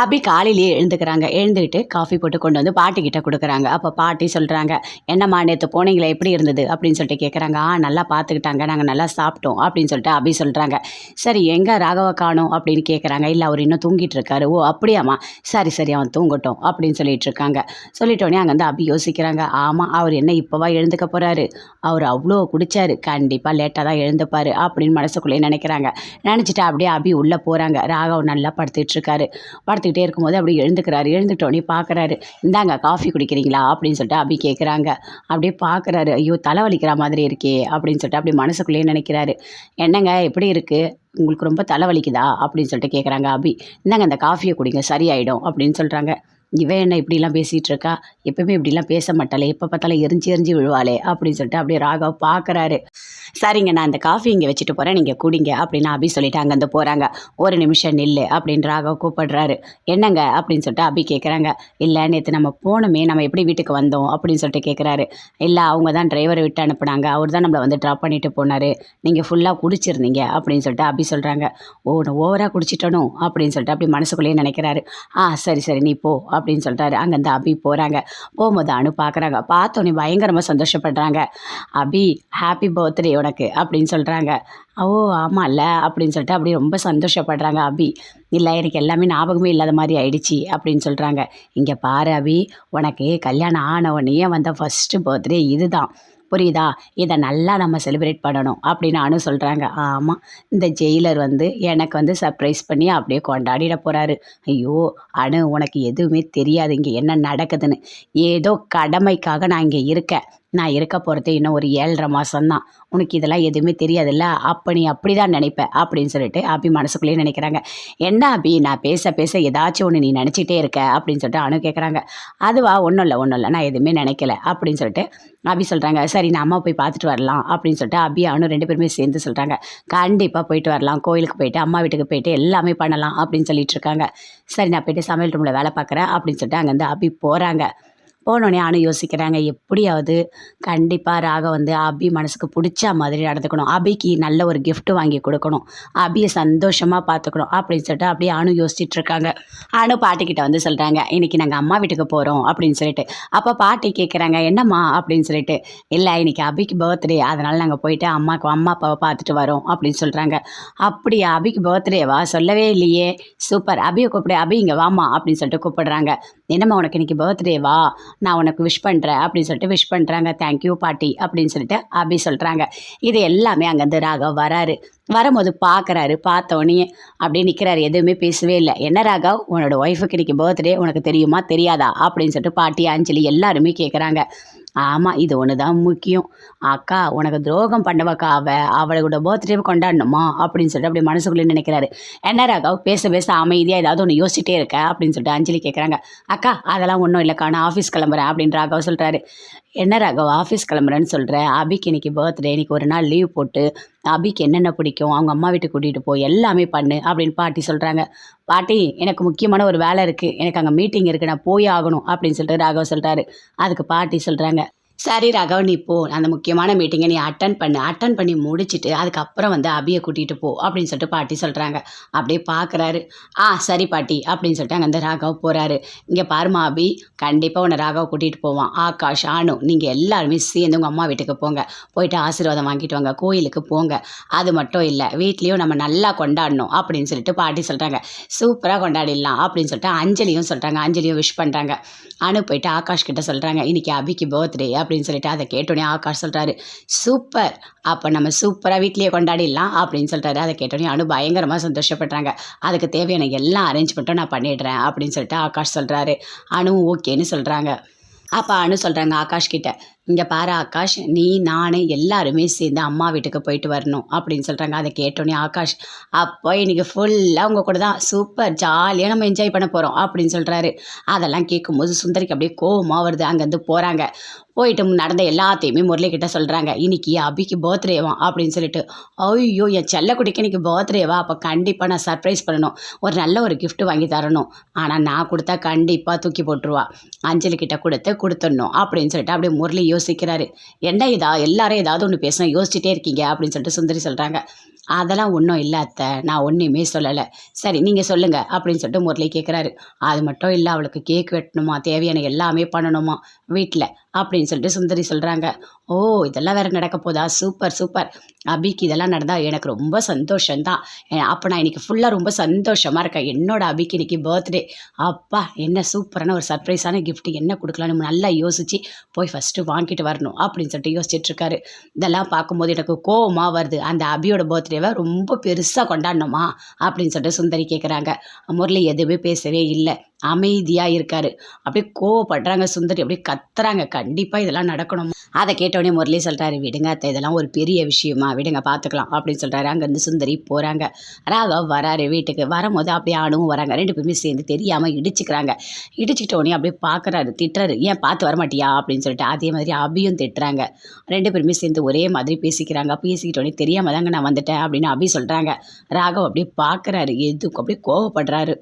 அபி காலையிலேயே எழுந்துக்கிறாங்க. எழுந்துக்கிட்டு காஃபி போட்டு கொண்டு வந்து பாட்டி கிட்ட கொடுக்குறாங்க. அப்போ பாட்டி சொல்கிறாங்க என்னம்மா நேற்று போனீங்களே எப்படி இருந்தது? அப்படின்னு சொல்லிட்டு கேட்குறாங்க ஆ நல்லா பார்த்துக்கிட்டாங்க நாங்கள் நல்லா சாப்பிட்டோம். அப்படின்னு சொல்லிட்டு அபி சொல்கிறாங்க சரி எங்கே ராகவ காணோம்? அப்படின்னு கேட்குறாங்க இல்லை அவர் இன்னும் தூங்கிட்டு இருக்காரு. ஓ அப்படியாம்மா. சரி சரி அவன் தூங்கட்டும். அப்படின்னு சொல்லிட்டு இருக்காங்க. சொல்லிட்டோன்னே அங்கே வந்து அபி யோசிக்கிறாங்க. ஆமாம் அவர் என்ன இப்போவா எழுந்துக்க போகிறாரு அவர் அவ்வளோ குடிச்சாரு. கண்டிப்பாக லேட்டாக தான் எழுந்துப்பார். அப்படின்னு மனசுக்குள்ளேயே நினைக்கிறாங்க. நினச்சிட்டு அப்படியே அபி உள்ளே போகிறாங்க ராகவ் நல்லா படுத்துட்டு இருக்காரு. படுத்துக்கிட்டே இருக்கும்போது அப்படியே எழுந்துக்கிறாரு. எழுந்துட்டோடனே பார்க்குறாரு. இந்தாங்க காஃபி குடிக்கிறீங்களா? அப்படின்னு சொல்லிட்டு அபி கேட்குறாங்க அப்படியே பார்க்குறாரு. ஐயோ தலைவலிக்கிற மாதிரி இருக்கே அப்படின்னு சொல்லிட்டு அப்படி மனசுக்குள்ளேயே நினைக்கிறாரு. என்னங்க எப்படி இருக்குது உங்களுக்கு ரொம்ப தலைவலிக்குதா? அப்படின்னு சொல்லிட்டு கேட்குறாங்க அபி. இந்தாங்க அந்த காஃபியை குடிங்க சரியாயிடும் அப்படின்னு சொல்கிறாங்க இவன் என்ன இப்படிலாம் பேசிகிட்டு இருக்கா எப்பவுமே இப்படிலாம் பேச மாட்டாளே. எப்போ பார்த்தாலும் எரிஞ்சு எரிஞ்சு விழுவாளே அப்படின்னு சொல்லிட்டு அப்படியே ராகவ் பார்க்குறாரு. சரிங்க நான் அந்த காஃபி இங்கே வச்சுட்டு போகிறேன் நீங்கள் குடிங்க அப்படின்னு அபி சொல்லிட்டு அங்கேருந்து போகிறாங்க ஒரு நிமிஷம் நில்லு அப்படின்னு ராகவ் கூப்பிடுறாரு. என்னங்க அப்படின்னு சொல்லிட்டு அபி கேட்குறாங்க இல்லை நேற்று நம்ம போனோமே. நம்ம எப்படி வீட்டுக்கு வந்தோம் அப்படின்னு சொல்லிட்டு கேட்குறாரு இல்லை அவங்க தான் டிரைவரை விட்டு அனுப்புனாங்க. அவர் தான் நம்மளை வந்து ட்ராப் பண்ணிட்டு போனார். நீங்கள் ஃபுல்லாக குடிச்சிருந்தீங்க அப்படின்னு சொல்லிட்டு அபி சொல்கிறாங்க ஓ நான் ஓவராக குடிச்சிட்டனும் அப்படின்னு சொல்லிட்டு அப்படி மனசுக்குள்ளேயே நினைக்கிறாரு. ஆ சரி சரி நீ போ அப்படின்னு சொல்லிட்டாரு. இந்த அபி போகிறாங்க போகும்போது அனு பார்க்குறாங்க பார்த்தோன்னே பயங்கரமாக சந்தோஷப்படுறாங்க. அபி ஹாப்பி பர்த்டே உனக்கு அப்படின்னு சொல்கிறாங்க ஓ ஆமாம்ல அப்படின்னு சொல்லிட்டு அப்படியே ரொம்ப சந்தோஷப்படுறாங்க அபி. இல்லை எனக்கு எல்லாமே ஞாபகமே இல்லாத மாதிரி ஆயிடுச்சு அப்படின்னு சொல்கிறாங்க இங்கே பாரு அபி உனக்கு கல்யாணம் ஆன உடனே வந்த ஃபஸ்ட்டு பர்த்டே இதுதான். புரியுதா? இதை நல்லா நம்ம செலிப்ரேட் பண்ணணும் அப்படின்னு அனு சொல்கிறாங்க ஆமாம் இந்த ஜெயிலர் வந்து எனக்கு வந்து சர்ப்ரைஸ் பண்ணி அப்படியே கொண்டாடிட போகிறாரு ஐயோ அனு உனக்கு எதுவுமே தெரியாது. இங்கே என்ன நடக்குதுன்னு? ஏதோ கடமைக்காக நான் இங்கே இருக்கேன். நான் இருக்க போகிறது இன்னும் ஒரு ஏழரை மாதம்தான் உனக்கு இதெல்லாம் எதுவுமே தெரியாதுல்ல? அப்போ நீ அப்படி தான் நினைப்ப அப்படின்னு சொல்லிட்டு அபி மனசுக்குள்ளேயே நினைக்கிறாங்க. என்ன அபி நான் பேச பேச ஏதாச்சும் ஒன்று நீ நினச்சிட்டே இருக்க அப்படின்னு சொல்லிட்டு அனு கேட்குறாங்க அதுவா? ஒன்றும் இல்லை ஒன்றும் இல்லை நான் எதுவுமே நினைக்கல அப்படின்னு சொல்லிட்டு அபி சொல்கிறாங்க சரி நான் அம்மா போய் பார்த்துட்டு வரலாம் அப்படின்னு சொல்லிட்டு அபி அனு ரெண்டு பேருமே சேர்ந்து சொல்கிறாங்க கண்டிப்பாக போயிட்டு வரலாம் கோயிலுக்கு போயிட்டு அம்மா வீட்டுக்கு போயிட்டு எல்லாமே பண்ணலாம் அப்படின்னு சொல்லிட்டு இருக்காங்க. சரி நான் போயிட்டு சமையல் ரூமில் வேலை பார்க்குறேன் அப்படின்னு சொல்லிட்டு அங்கேருந்து அபி போகிறாங்க போனோடனே அனு யோசிக்கிறாங்க எப்படியாவது கண்டிப்பாக ராக வந்து அபி மனசுக்கு பிடிச்ச மாதிரி நடந்துக்கணும். அபிக்கு நல்ல ஒரு கிஃப்ட் வாங்கி கொடுக்கணும். அபியை சந்தோஷமாக பார்த்துக்கணும் அப்படின்னு சொல்லிட்டு அப்படியே அணு யோசிச்சுட்டு இருக்காங்க அணு பாட்டிக்கிட்ட வந்து சொல்கிறாங்க இன்றைக்கி நாங்கள் அம்மா வீட்டுக்கு போகிறோம் அப்படின்னு சொல்லிட்டு. அப்போ பாட்டி கேட்குறாங்க என்னம்மா? அப்படின்னு சொல்லிட்டு. இல்லை இன்னைக்கு அபிக்கு பர்த்டே அதனால் நாங்கள் போயிட்டு அம்மாக்கு அம்மா அப்பாவை பார்த்துட்டு வரோம். அப்படின்னு சொல்கிறாங்க அப்படியா அபிக்கு பர்த்டேவா சொல்லவே இல்லையே. சூப்பர் அபியை கூப்பிடு அபி இங்கே வாமா அப்படின்னு சொல்லிட்டு கூப்பிடுறாங்க. என்னம்மா உனக்கு இன்றைக்கி பர்த்டேவா நான் உனக்கு விஷ் பண்ணுறேன் அப்படின்னு சொல்லிட்டு விஷ் பண்ணுறாங்க தேங்க்யூ பாட்டி அப்படின்னு சொல்லிட்டு அபி சொல்கிறாங்க இது எல்லாமே அங்கேருந்து ராகவ் வராரு. வரும்போது பார்க்குறாரு பார்த்தோன்னே அப்படியே நிற்கிறாரு எதுவுமே பேசவே இல்லை. என்ன ராகவ்? உன்னோட ஒய்ஃபுக்கு இன்றைக்கி பர்த்டே உனக்கு தெரியுமா? தெரியாதா? அப்படின்னு சொல்லிட்டு பாட்டி அஞ்சலி எல்லாருமே கேட்குறாங்க ஆமாம் இது ஒன்று தான் முக்கியம். அக்கா உனக்கு துரோகம் பண்ணவக்கா அவ. அவளோட பர்த்டே கொண்டாடணுமா? அப்படின்னு சொல்லிட்டு அப்படி மனசுக்குள்ளே நினைக்கிறாரு. என்ன ராகாவ் பேச பேச அமைதியாக ஏதாவது ஒன்று யோசிச்சிட்டே இருக்க? அப்படின்னு சொல்லிட்டு அஞ்சலி கேட்குறாங்க அக்கா அதெல்லாம் ஒன்றும் இல்லைக்கா நான் ஆஃபீஸ் கிளம்புறேன் அப்படின்னு ராகவ் சொல்கிறாரு என்ன ராகவ் ஆஃபீஸ் கிளம்புறேன்னு சொல்கிறேன் அபிக்கு இன்னைக்கு பர்த்டே இன்னைக்கு ஒரு நாள் லீவ் போட்டு அபிக்கு என்னென்ன பிடிக்கும் அவங்க அம்மா வீட்டுக்கு கூட்டிகிட்டு போய் எல்லாமே பண்ணு அப்படின்னு பாட்டி சொல்கிறாங்க பாட்டி எனக்கு முக்கியமான ஒரு வேலை இருக்குது எனக்கு அங்கே மீட்டிங் இருக்குது நான் போய் ஆகணும் அப்படின்னு சொல்லிட்டு ராகவ் சொல்கிறாரு அதுக்கு பாட்டி சொல்கிறாங்க சரி ராகவ் நீ போ. அந்த முக்கியமான மீட்டிங்கை நீ அட்டன் பண்ணு. அட்டன் பண்ணி முடிச்சிட்டு அதுக்கப்புறம் வந்து அபியை கூட்டிகிட்டு போ அப்படின்னு சொல்லிட்டு பாட்டி சொல்கிறாங்க அப்படியே பார்க்குறாரு ஆ சரி பாட்டி அப்படின்னு சொல்லிட்டு அங்கே அந்த ராகவ் போகிறாரு இங்கே பாருமா அபி கண்டிப்பாக உன்னை ராகவ் கூட்டிகிட்டு போவான். ஆகாஷ் ஆனு நீங்கள் எல்லாருமே சேர்ந்து உங்கள் அம்மா வீட்டுக்கு போங்க. போயிட்டு ஆசீர்வாதம் வாங்கிட்டு வாங்க. கோயிலுக்கு போங்க. அது மட்டும் இல்லை வீட்லேயும் நம்ம நல்லா கொண்டாடணும் அப்படின்னு சொல்லிட்டு பாட்டி சொல்கிறாங்க சூப்பராக கொண்டாடிடலாம் அப்படின்னு சொல்லிட்டு அஞ்சலியும் சொல்கிறாங்க அஞ்சலியும் விஷ் பண்ணுறாங்க அனு போயிட்டு ஆகாஷ் கிட்ட சொல்கிறாங்க இன்றைக்கி அபிக்கு பர்த்டே அப்படின்னு சொல்லிட்டு அதை கேட்டோன்னே ஆகாஷ் சொல்கிறாரு சூப்பர். அப்போ நம்ம சூப்பராக வீட்லேயே கொண்டாடிடலாம் அப்படின்னு சொல்லிட்டாரு அதை கேட்டோடனே அனு பயங்கரமாக சந்தோஷப்படுறாங்க. அதுக்கு தேவையான எல்லா அரேஞ்ச்மெண்ட்டும் நான் பண்ணிடுறேன் அப்படின்னு சொல்லிட்டு ஆகாஷ் சொல்கிறாரு அனுவும் ஓகேன்னு சொல்கிறாங்க அப்போ அனு சொல்கிறாங்க ஆகாஷ் கிட்ட இங்கே பாரு ஆகாஷ் நீ நான் எல்லாருமே சேர்ந்து அம்மா வீட்டுக்கு போயிட்டு வரணும் அப்படின்னு சொல்கிறாங்க அதை கேட்டோன்னே ஆகாஷ் அப்போ இன்றைக்கி ஃபுல்லாக உங்கள் கூட தான் சூப்பர் ஜாலியாக நம்ம என்ஜாய் பண்ண போகிறோம் அப்படின்னு சொல்கிறாரு அதெல்லாம் கேட்கும்போது சுந்தரிக்கு அப்படியே கோவமாக வருது. அங்கேருந்து போகிறாங்க போயிட்டு நடந்த எல்லாத்தையுமே முரளிக்கிட்ட சொல்கிறாங்க இன்னைக்கு அபிக்கு பர்த்டேவா அப்படின்னு சொல்லிட்டு. ஐயோ என் செல்லக்குடிக்கு இன்னைக்கு பர்த்டேவா அப்போ கண்டிப்பாக நான் சர்ப்ரைஸ் பண்ணணும். ஒரு நல்ல ஒரு கிஃப்ட் வாங்கி தரணும். ஆனால் நான் கொடுத்தா கண்டிப்பாக தூக்கி போட்டுருவா. அஞ்சலி கிட்ட கொடுத்து கொடுத்துடணும் அப்படின்னு சொல்லிட்டு அப்படியே முரளி யோசிக்கிறாரு. என்ன இதா? எல்லாரும் ஏதாவது ஒன்று பேசணும் யோசிச்சுட்டே இருக்கீங்க? அப்படின்னு சொல்லிட்டு சுந்தரி சொல்கிறாங்க அதெல்லாம் ஒன்றும் இல்லாத்த நான் ஒன்றையுமே சொல்லலை. சரி நீங்கள் சொல்லுங்கள் அப்படின்னு சொல்லிட்டு முரளி கேட்குறாரு அது மட்டும் இல்லை அவளுக்கு கேக் வெட்டணுமா? தேவையான எல்லாமே பண்ணணுமா? வீட்டில் அப்படின்னு சொல்லிட்டு சுந்தரி சொல்கிறாங்க ஓ இதெல்லாம் வேறு நடக்க போதா? Super super. அபிக்கு இதெல்லாம் நடந்தால் எனக்கு ரொம்ப சந்தோஷம்தான். அப்போ நான் இன்னைக்கு ஃபுல்லாக ரொம்ப சந்தோஷமாக இருக்கேன். என்னோட அபிக்கு இன்றைக்கி பர்த்டே அப்பா என்ன சூப்பரான ஒரு சர்ப்ரைஸான கிஃப்ட்டு என்ன கொடுக்கலான்னு நல்லா யோசித்து போய் ஃபஸ்ட்டு வாங்கிட்டு வரணும் அப்படின்னு சொல்லிட்டு யோசிச்சிட்ருக்காரு இதெல்லாம் பார்க்கும்போது எனக்கு கோவமாக வருது. அந்த அபியோட பர்த்டேவை ரொம்ப பெருசாக கொண்டாடணுமா? அப்படின்னு சொல்லிட்டு சுந்தரி கேட்குறாங்க முரளி எதுவுமே பேசவே இல்லை. அமைதியாக இருக்காரு. அப்படியே கோவப்படுறாங்க சுந்தரி. அப்படியே கத்துறாங்க. கண்டிப்பாக இதெல்லாம் நடக்கணும்? அதை கேட்டோடனே முரளி சொல்கிறாரு விடுங்க அத்தை இதெல்லாம் ஒரு பெரிய விஷயமா? விடுங்க பார்த்துக்கலாம் அப்படின்னு சொல்கிறாரு அங்கேருந்து சுந்தரி போகிறாங்க ராகவ் வராரு வீட்டுக்கு. வரும்போது அப்படியே ஆணும் வராங்க. ரெண்டு பேருமே சேர்ந்து தெரியாமல் இடிச்சுக்கிறாங்க. இடிச்சுக்கிட்ட உடனே அப்படியே பார்க்குறாரு திட்டுறாரு. ஏன் பார்த்து வரமாட்டியா? அப்படின்னு சொல்லிட்டு அதே மாதிரி அபியும் திட்டுறாங்க. ரெண்டு பேருமே சேர்ந்து ஒரே மாதிரி பேசிக்கிறாங்க. பேசிக்கிட்ட உடனே தெரியாமல் தாங்க நான் வந்துட்டேன். அப்படின்னு அபி சொல்கிறாங்க ராகவ் அப்படியே பார்க்குறாரு எதுக்கு? அப்படியே கோவப்படுறாரு.